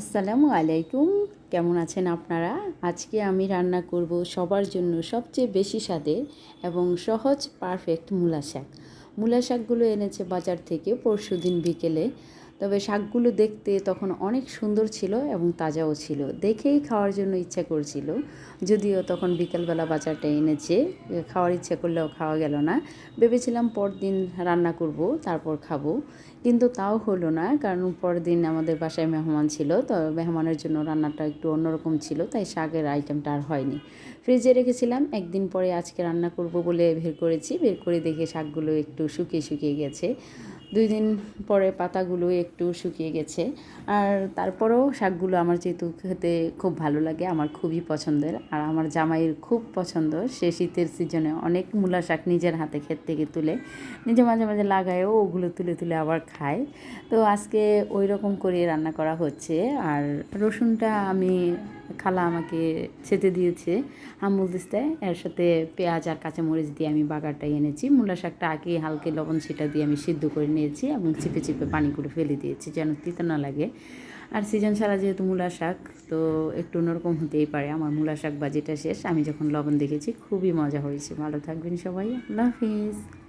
আসসালামু আলাইকুম। কেমন আছেন আপনারা? আজকে আমি রান্না করব সবার জন্য সবচেয়ে বেশি স্বাদের এবং সহজ পারফেক্ট মূলা শাক। মূলা শাকগুলো এনেছে বাজার থেকে পরশু দিন বিকেলে। তবে শাকগুলো দেখতে তখন অনেক সুন্দর ছিল এবং তাজাও ছিল। দেখেই খাওয়ার জন্য ইচ্ছা করছিল। যদিও তখন বিকেলবেলা বাজারটা এনেছে খাওয়ার ইচ্ছা করলেও খাওয়া গেল না। ভেবেছিলাম পরদিন রান্না করব, তারপর খাব। কিন্তু তাও হলো না, কারণ পরদিন আমাদের বাসায় মেহমান ছিল, তো মেহমানের জন্য রান্নাটা একটু অন্যরকম ছিল, তাই শাকের আইটেমটা আর হয়নি। ফ্রিজে রেখেছিলাম, একদিন পরে আজকে রান্না করব বলে বের করেছি। বের করে দেখে শাকগুলো একটু শুকিয়ে শুকিয়ে গেছে। দুই দিন পরে পাতাগুলো একটু শুকিয়ে গেছে। আর তারপরেও শাকগুলো আমার যেহেতু খেতে খুব ভালো লাগে, আমার খুবই পছন্দের। আর আমার জামাইয়ের খুব পছন্দ, সে শীতের সিজনে অনেক মূলা শাক নিজের হাতে ক্ষেত থেকে তুলে, নিজে মাঝে মাঝে লাগায়ও ওগুলো তুলে তুলে আবার খায়। তো আজকে ওই রকম করে রান্না করা হচ্ছে। আর রসুনটা আমি খালা আমাকে ছেঁচে দিয়েছে। আমুল দিস্তায় এর সাথে পেঁয়াজ আর কাঁচামরিচ দিয়ে আমি বাগারটা এনেছি। মূলা শাকটা আগে হালকে লবণ সেটা দিয়ে আমি সিদ্ধ করে নিয়েছি এবং চিপে চিপে পানিগুলো ফেলে দিয়েছি যেন তিতো না লাগে। আর সিজন ছাড়া যেহেতু মূলা শাক, তো একটু অন্যরকম হতেই পারে। আমার মূলা শাক বাজিটা শেষ। আমি যখন লবণ দেখেছি, খুবই মজা হয়েছে। ভালো থাকবেন সবাই। আল্লাহ হাফিজ।